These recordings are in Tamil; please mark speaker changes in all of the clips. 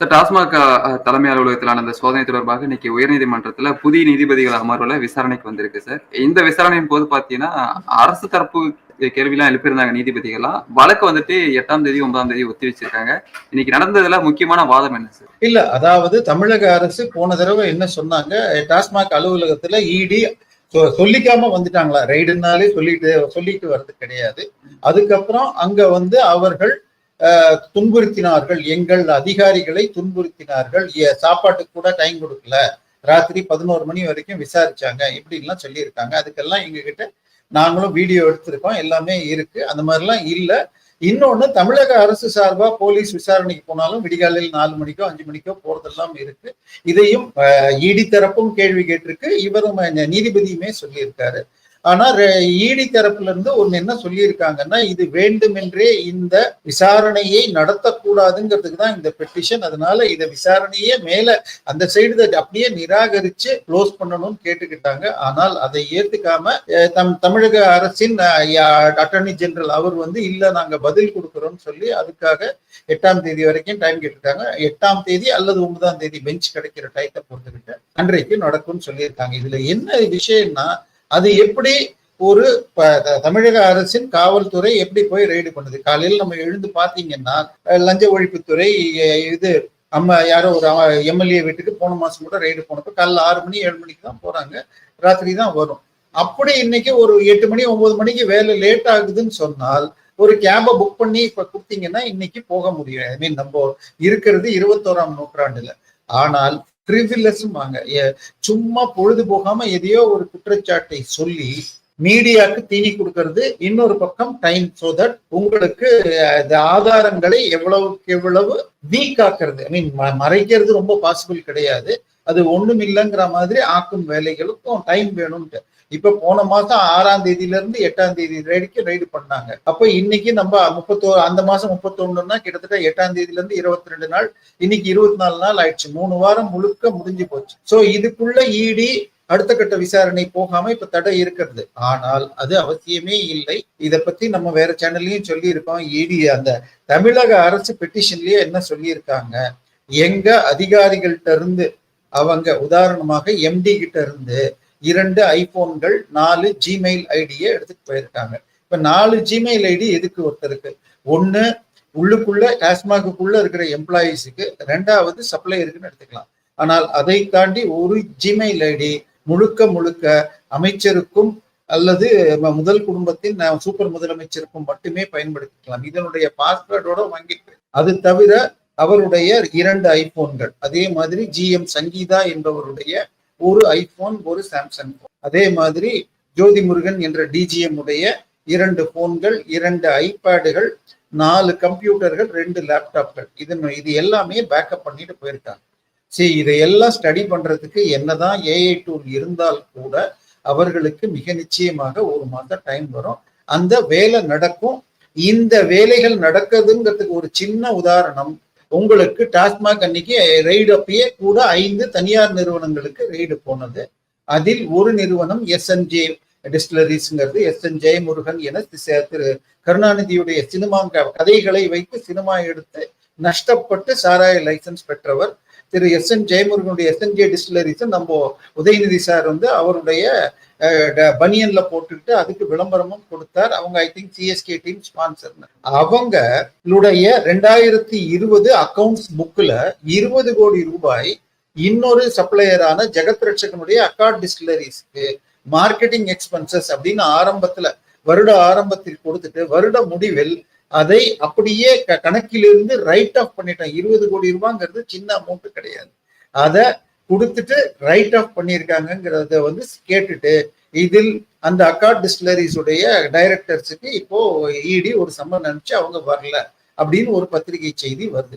Speaker 1: சார் டாஸ்மாக் uh, uh, தலைமை அலுவலகத்திலான அந்த சோதனை தொடர்பாக இன்னைக்கு உயர்நீதிமன்றத்தில் புதிய நீதிபதிகள் அமர்வுல விசாரணைக்கு வந்திருக்கு சார் இந்த விசாரணையின் போது பார்த்தீங்கன்னா அரசு தரப்பு கேள்விலாம் எழுப்பியிருந்தாங்க நீதிபதிகள்லாம். வழக்கு வந்துட்டு எட்டாம் தேதி ஒன்பதாம் தேதி ஒத்தி வச்சிருக்காங்க. இன்னைக்கு நடந்ததுல முக்கியமான வாதம் என்ன சார்
Speaker 2: இல்ல அதாவது தமிழக அரசு போன தடவை என்ன சொன்னாங்க டாஸ்மாக் அலுவலகத்துல இடி சொல்லிக்காம வந்துட்டாங்களா? ரைடுனாலே சொல்லிட்டு சொல்லிட்டு வர்றது கிடையாது. அதுக்கப்புறம் அங்க வந்து அவர்கள் துன்புறுத்தினார்கள். எங்கள் அதிகாரிகளை துன்புறுத்தினார்கள். சாப்பாட்டுக்கு கூட டைம் கொடுக்கல. ராத்திரி பதினோரு மணி வரைக்கும் விசாரிச்சாங்க. இப்படின்லாம் சொல்லியிருக்காங்க. அதுக்கெல்லாம் எங்ககிட்ட நாங்களும் வீடியோ எடுத்திருக்கோம். எல்லாமே இருக்கு. அந்த மாதிரிலாம் இல்லை. இன்னொன்னு தமிழக அரசு சார்பாக போலீஸ் விசாரணைக்கு போனாலும் விடிகாலையில் நாலு மணிக்கோ அஞ்சு மணிக்கோ போறதெல்லாம் இருக்கு. இதையும் இடி தரப்பும் கேள்வி கேட்டிருக்கு. இவரும் நீதிபதியுமே சொல்லியிருக்காரு. ஆனா இடி தரப்புல இருந்து ஒன்னு என்ன சொல்லியிருக்காங்கன்னா இது வேண்டுமென்றே இந்த விசாரணையை நடத்தக்கூடாதுங்கிறதுக்கு தான் இந்த பெட்டிஷன் அதனால இந்த விசாரணையே மேல அந்த சைடு அப்படியே நிராகரிச்சு க்ளோஸ் பண்ணணும்னு கேட்டுக்கிட்டாங்க. ஆனால் அதை ஏத்துக்காம தம் தமிழக அரசின் அட்டர்னி ஜெனரல் அவர் வந்து இல்ல நாங்க பதில் கொடுக்குறோம்னு சொல்லி அதுக்காக எட்டாம் தேதி வரைக்கும் டைம் கேட்டிருக்காங்க எட்டாம் தேதி அல்லது ஒன்பதாம் தேதி பெஞ்ச் கிடைக்கிற டயத்தை பொறுத்துக்கிட்டு அன்றைக்கு நடக்கும்னு சொல்லியிருக்காங்க. இதுல என்ன விஷயம்னா அது எப்படி ஒரு ப- தமிழக அரசின் காவல்துறை எப்படி போய் ரெய்டு பண்ணுது? காலையில் நம்ம எழுந்து பார்த்தீங்கன்னா லஞ்ச ஒழிப்புத்துறை இது நம்ம யாரோ ஒரு எம்எல்ஏ வீட்டுக்கு போன மாசம் கூட ரெய்டு போனப்ப காலைல ஆறு மணி ஏழு மணிக்கு தான் போறாங்க. ராத்திரி தான் வரும். அப்படி இன்னைக்கு ஒரு எட்டு மணி ஒன்பது மணிக்கு வேலை லேட் ஆகுதுன்னு சொன்னால் ஒரு கேபை புக் பண்ணி இப்ப கொடுத்தீங்கன்னா இன்னைக்கு போக முடியும் ஐ மீன் நம்ம இருக்கிறது இருபத்தோராம் நூற்றாண்டுல. ஆனால் ப்ரிவிலஸும் வாங்க சும்மா பொழுது போகாம எதையோ ஒரு குற்றச்சாட்டை சொல்லி மீடியாக்கு தீனி கொடுக்கறது இன்னொரு பக்கம் டைம் சோ தட் உங்களுக்கு இந்த ஆதாரங்களை எவ்வளவுக்கு எவ்வளவு வீக் ஆக்குறது. ஐ மீன் மறைக்கிறது ரொம்ப பாசிபிள் கிடையாது. அது ஒண்ணும் இல்லைங்கிற மாதிரி ஆக்கும் வேலைகளுக்கும் டைம் வேணும்ட்டு. இப்ப போன மாசம் ஆறாம் தேதியில இருந்து எட்டாம் தேதி வரைக்கும் ரைடு பண்ணாங்க. அப்ப இன்னைக்கு நம்ம முப்பத்தோ அந்த மாசம் முப்பத்தொன்னுன்னா கிட்டத்தட்ட எட்டாம் தேதியில இருந்து இருபத்தி ரெண்டு நாள் இன்னைக்கு இருபத்தி நாலு நாள் ஆயிடுச்சு. மூணு வாரம் முழுக்க முடிஞ்சு போச்சு. சோ இதுக்குள்ள இடி அடுத்த கட்ட விசாரணை போகாம இப்ப தடை இருக்கிறது. ஆனால் அது அவசியமே இல்லை. இத பத்தி நம்ம வேற சேனல்லையும் சொல்லி இருக்கோம் இடி அந்த தமிழக அரசு பெட்டிஷன்லயே என்ன சொல்லியிருக்காங்க? எங்க அதிகாரிகள்கிட்ட இருந்து அவங்க உதாரணமாக எம்டி கிட்ட இருந்து இரண்டு ஐபோன்கள் நாலு ஜிமெயில் ஐடியை எடுத்துட்டு போயிருக்காங்க. இப்ப நாலு ஜிமெயில் ஐடி எதுக்கு ஒருத்தருக்கு? ஒன்னு உள்ளுக்குள்ள டாஸ்மாகுக்குள்ள இருக்கிற எம்ப்ளாயீஸுக்கு ரெண்டாவது சப்ளையருக்குன்னு எடுத்துக்கலாம். ஆனால் அதை தாண்டி ஒரு ஜிமெயில் ஐடி முழுக்க முழுக்க அமைச்சருக்கும் அல்லது முதல் குடும்பத்தின் சூப்பர் முதலமைச்சருக்கும் மட்டுமே பயன்படுத்திக்கலாம். இதனுடைய பாஸ்வேர்டோட வாங்கிட்டு. அது தவிர அவருடைய இரண்டு ஐபோன்கள் அதே மாதிரி ஜிஎம் சங்கீதா என்பவருடைய ஒரு ஐபோன் ஒரு சாம்சங் அதே மாதிரி ஜோதி முருகன் என்ற டிஜிஎம் உடைய இரண்டு போன்கள் இரண்டு ஐபேடுகள் நாலு கம்ப்யூட்டர்கள் ரெண்டு லேப்டாப்கள். இது இது எல்லாமே பேக்கப் பண்ணிட்டு போயிருக்காங்க. சரி இதையெல்லாம் ஸ்டடி பண்றதுக்கு என்னதான் ஏஐ டூல் இருந்தால் கூட அவர்களுக்கு மிக நிச்சயமாக ஒரு மாதம் டைம் வரும். அந்த வேலை நடக்கும். இந்த வேலைகள் நடக்குதுங்கிறதுக்கு ஒரு சின்ன உதாரணம் உங்களுக்கு டாஸ்மாக் அன்னைக்கு ரெய்டு அப்பயே கூட ஐந்து தனியார் நிறுவனங்களுக்கு ரெய்டு போனது. அதில் ஒரு நிறுவனம் எஸ்என்ஜே டிஸ்டிலரிஸ்ங்கிறது எஸ் என் ஜெயமுருகன் என திரு கருணாநிதியுடைய சினிமா கதைகளை வைத்து சினிமா எடுத்து நஷ்டப்பட்டு சாராய லைசன்ஸ் பெற்றவர். திரு எஸ் என் ஜெயமுருகனுடைய எஸ் என் ஜே டிஸ்டிலரிஸ் நம்ம உதயநிதி சார் வந்து அவருடைய பனியன்ல போட்டுக்கிட்டு அதுக்கு விளம்பரமும் கொடுத்தார். அவங்க I think CSK team sponsor அவங்களுடைய ரெண்டாயிரத்தி இருபது அக்கவுண்ட்ஸ் புக்ல இருபது கோடி ரூபாய் இன்னொரு சப்ளையரான ஜெகத் ரட்சகனுடைய அக்கார்ட் டிஸ்டிலரிஸ்க்கு மார்க்கெட்டிங் எக்ஸ்பென்சஸ் அப்படின்னு ஆரம்பத்துல வருட ஆரம்பத்தில் கொடுத்துட்டு வருட முடிவில் அதை அப்படியே க- கணக்கிலிருந்து ரைட் ஆஃப் பண்ணிட்டோம். இருபது கோடி ரூபாங்கிறது சின்ன அமௌண்ட் கிடையாது. அதை கொடுத்துட்டு ரைட் ஆஃப் பண்ணியிருக்காங்கங்கிறத வந்து கேட்டுட்டு இதில் அந்த அக்கார்ட் டிஸ்டிலரிஸ் உடைய டைரக்டர்ஸுக்கு இப்போ இடி ஒரு சம்மன் அனுப்பிச்சு அவங்க வரல அப்படின்னு ஒரு பத்திரிகை செய்தி வருது.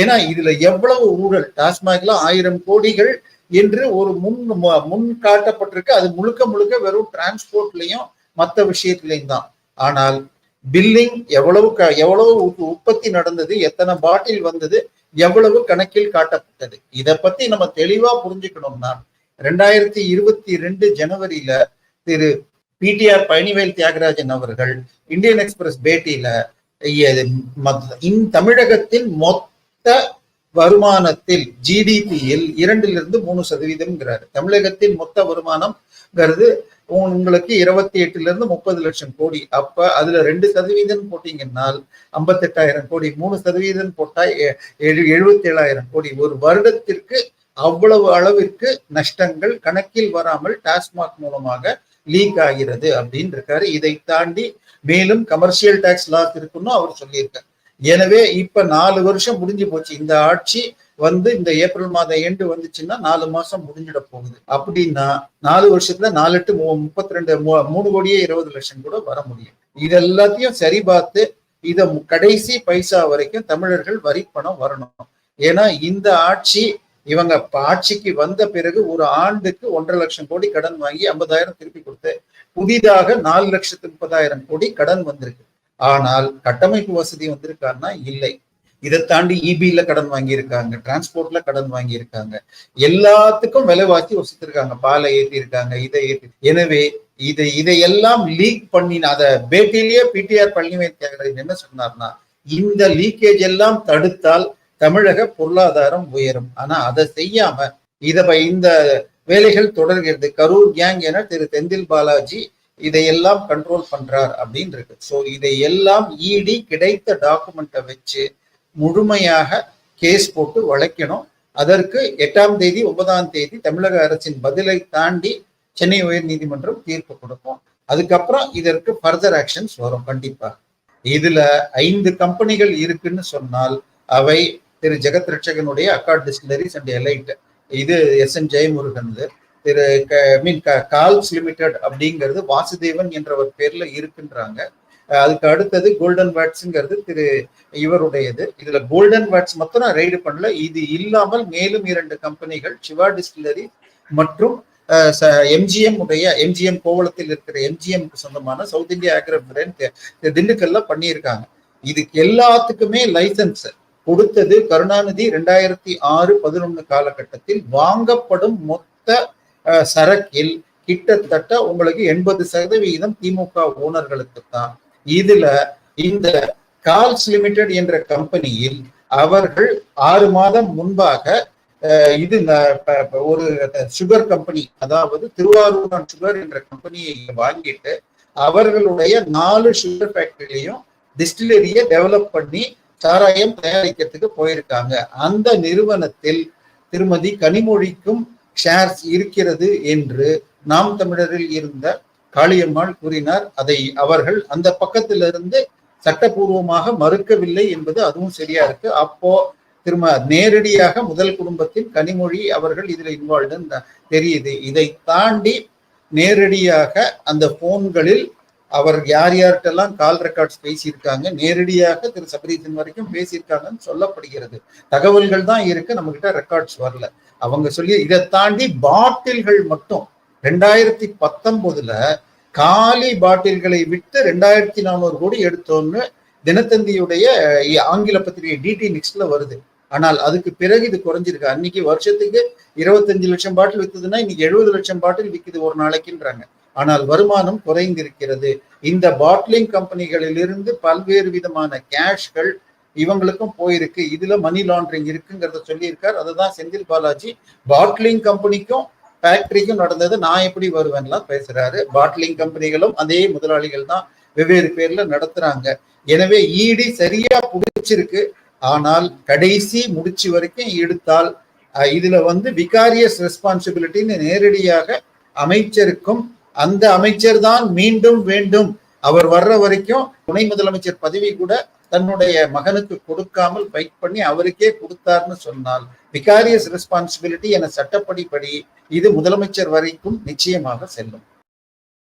Speaker 2: ஏன்னா இதுல எவ்வளவு ஊழல்? டாஸ்மாக்ல ஆயிரம் கோடிகள் என்று ஒரு முன் முன் காட்டப்பட்டிருக்கு. அது முழுக்க முழுக்க வெறும் டிரான்ஸ்போர்ட்லயும் மற்ற விஷயத்திலையும் தான். ஆனால் பில்லிங் எவ்வளவு எவ்வளவு உற்பத்தி நடந்தது? எத்தனை பாட்டில் வந்தது? எவ்வளவு கணக்கில் காட்டப்பட்டது? இதை பத்தி நம்ம தெளிவா புரிஞ்சுக்கணும்னா ரெண்டாயிரத்தி இருபத்தி ரெண்டு ஜனவரியில திரு பிடிஆர் பழனிவேல் தியாகராஜன் அவர்கள் இந்தியன் எக்ஸ்பிரஸ் பேட்டியில மத்- இந் தமிழகத்தின் மொத்த வருமானத்தில் ஜிடிபியில் இரண்டிலிருந்து மூணு சதவீதம்ங்கிறாரு. தமிழகத்தின் மொத்த வருமானம்ங்கிறது உங்களுக்கு இருபத்தி எட்டுல இருந்து முப்பது லட்சம் கோடி. அப்ப அதுல ரெண்டு சதவீதம் போட்டீங்கன்னால் ஐம்பத்தெட்டாயிரம் கோடி. மூணு சதவீதம் போட்டா எழுபத்தி ஏழாயிரம் கோடி. ஒரு வருடத்திற்கு அவ்வளவு அளவிற்கு நஷ்டங்கள் கணக்கில் வராமல் டாஸ்மாக் மூலமாக லீக் ஆகிறது அப்படின்னு இருக்காரு. இதை தாண்டி மேலும் கமர்ஷியல் டாக்ஸ் லாஸ் இருக்குன்னு அவர் சொல்லியிருக்காரு. எனவே இப்ப நாலு வருஷம் முடிஞ்சு போச்சு. இந்த ஆட்சி வந்து இந்த ஏப்ரல் மாதம் எண்டு வந்துச்சுன்னா நாலு மாசம் முடிஞ்சிட போகுது. அப்படின்னா நாலு வருஷத்துல நாலு எட்டு முப்பத்தி ரெண்டு மூணு கோடியே இருபது லட்சம் கூட வர முடியும். இது எல்லாத்தையும் சரி பார்த்து இத கடைசி பைசா வரைக்கும் தமிழர்கள் வரி பணம் வரணும். ஏன்னா இந்த ஆட்சி இவங்க ஆட்சிக்கு வந்த பிறகு ஒரு ஆண்டுக்கு ஒன்றரை லட்சம் கோடி கடன் வாங்கி ஐம்பதாயிரம் திருப்பி கொடுத்து புதிதாக நாலு லட்சத்து முப்பதாயிரம் கோடி கடன் வந்திருக்கு. ஆனால் கட்டமைப்பு வசதி வந்திருக்கான்னா இல்லை. இதை தாண்டி இபியில கடன் வாங்கியிருக்காங்க டிரான்ஸ்போர்ட்ல கடன் வாங்கியிருக்காங்க. எல்லாத்துக்கும் விலைவாசி வசித்திருக்காங்க. பாலை ஏற்றிருக்காங்க இதை ஏற்றி எனவே இதை இதையெல்லாம் லீக் பண்ணி அதை பேட்டிலேயே பிடிஆர் பழனிவேல் தியாகராஜன் என்ன சொன்னார்னா இந்த லீக்கேஜ் எல்லாம் தடுத்தால் தமிழக பொருளாதாரம் உயரும். ஆனா அதை செய்யாம இத இந்த வேலைகள் தொடர்கிறது. கரூர் கேங் என திரு தெந்தில் பாலாஜி இதையெல்லாம் கண்ட்ரோல் பண்றார் அப்படின்னு இருக்கு. ஸோ இதையெல்லாம் இடி கிடைத்த டாக்குமெண்ட்டை வச்சு முழுமையாக கேஸ் போட்டு வளைக்கணும். அதற்கு எட்டாம் தேதி ஒன்பதாம் தேதி தமிழக அரசின் பதிலை தாண்டி சென்னை உயர் நீதிமன்றம் தீர்ப்பு கொடுக்கும். அதுக்கப்புறம் இதற்கு ஃபர்தர் ஆக்ஷன்ஸ் வரும் கண்டிப்பாக இதுல ஐந்து கம்பெனிகள் இருக்குன்னு சொன்னால் அவை திரு ஜெகத் ரட்சகனுடைய அக்கா டிஸ்டிலரிஸ் அண்ட் எலைட் இது எஸ் என் ஜெயமுருகன் திரு மீன் கால்ஸ் லிமிடெட் அப்படிங்கிறது வாசுதேவன் என்ற ஒரு பேர்ல இருக்குன்றாங்க. அதுக்கு அடுத்தது கோல்டன் வேட்ஸ்ங்கிறது திரு இவருடையது. இதுல கோல்டன் வேட்ஸ் மட்டும் நான் ரைடு பண்ணல. இது இல்லாமல் மேலும் இரண்டு கம்பெனிகள் சிவா டிஸ்டிலரி மற்றும் எம்ஜிஎம் உடைய எம்ஜிஎம் கோவளத்தில் இருக்கிற எம்ஜிஎம் சொந்தமான சவுத் இந்தியா ஆக்ரபிரன் திண்டுக்கல்ல பண்ணியிருக்காங்க. இதுக்கு எல்லாத்துக்குமே லைசன்ஸ் கொடுத்தது கருணாநிதி ரெண்டாயிரத்தி ஆறு பதினொன்னு காலகட்டத்தில் வாங்கப்படும் மொத்த சரக்கில் கிட்டத்தட்ட உங்களுக்கு எண்பது சதவீதம் திமுக ஓனர்களுக்கு தான் இதுல இந்த கால்ஸ் லிமிடெட் என்ற கம்பெனியில் அவர்கள் ஆறு மாதம் முன்பாக இது ஒரு சுகர் கம்பெனி அதாவது திருவாரூர் சுகர் என்ற கம்பெனியை வாங்கிட்டு அவர்களுடைய நாலு சுகர் ஃபேக்டரியிலையும் டிஸ்டிலரியை டெவலப் பண்ணி சாராயம் தயாரிக்கிறதுக்கு போயிருக்காங்க. அந்த நிறுவனத்தில் திருமதி கனிமொழிக்கும் ஷேர்ஸ் இருக்கிறது என்று நாம் தமிழரில் இருந்த காளியம்மாள் கூறினார் அதை அவர்கள் அந்த பக்கத்திலிருந்து சட்டபூர்வமாக மறுக்கவில்லை என்பது அதுவும் சரியா இருக்கு. அப்போ திரும்ப நேரடியாக முதல் குடும்பத்தின் கனிமொழி அவர்கள் இதுல இன்வால்வ்டு தெரியுது. இதை தாண்டி நேரடியாக அந்த போன்களில் அவர் யார் யார்கிட்டெல்லாம் கால் ரெக்கார்ட்ஸ் பேசியிருக்காங்க நேரடியாக திரு. சபரீசன் வரைக்கும் பேசியிருக்காங்கன்னு சொல்லப்படுகிறது. தகவல்கள் தான் இருக்கு நம்மகிட்ட ரெக்கார்ட்ஸ் வரல. அவங்க சொல்லி இதை தாண்டி பாட்டில்கள் மட்டும் ரெண்டாயிரத்தி பத்தொன்பதுல காலி பாட்டில்களை விட்டு ரெண்டாயிரத்தி நானூறு கோடி எடுத்தோம்னு தினத்தந்தியுடைய ஆங்கில பத்திரிகை டிடி நெக்ஸ்ட்ல வருது. ஆனால் அதுக்கு பிறகு இது குறைஞ்சிருக்கு. அன்னைக்கு வருஷத்துக்கு இருபத்தஞ்சு லட்சம் பாட்டில் வித்துதுன்னா இன்னைக்கு எழுபது லட்சம் பாட்டில் விற்குது ஒரு நாளைக்குன்றாங்க. ஆனால் வருமானம் குறைந்திருக்கிறது. இந்த பாட்லிங் கம்பெனிகளில் இருந்து பல்வேறு விதமான கேஷ்கள் இவங்களுக்கும் போயிருக்கு. இதுல மணி லாண்டரிங் இருக்குங்கிறத சொல்லியிருக்கார். அதுதான் செந்தில் பாலாஜி. பாட்லிங் கம்பெனிக்கும் ஃபேக்டரிக்கும் நடந்தது. நான் எப்படி வருவேன்லாம் பேசுறாரு. பாட்லிங் கம்பெனிகளும் அதே முதலாளிகள் தான் வெவ்வேறு பேர்ல நடத்துறாங்க. எனவே ஈடி சரியா பிடிச்சிருக்கு. ஆனால் கடைசி முடிச்சு வரைக்கும் எடுத்தால் இதுல வந்து விகாரியஸ் ரெஸ்பான்சிபிலிட்டின்னு நேரடியாக அமைச்சருக்கும். அந்த அமைச்சர் தான் மீண்டும் வேண்டும். அவர் வர்ற வரைக்கும் துணை முதலமைச்சர் பதவி கூட தன்னுடைய மகனுக்கு கொடுக்காமல் ஃபைட் பண்ணி அவருக்கே கொடுத்தார்னு சொன்னால் விகாரியஸ் ரெஸ்பான்சிபிலிட்டி என சட்டப்படிப்படி இது முதலமைச்சர் வரைக்கும் நிச்சயமாக செல்லும்.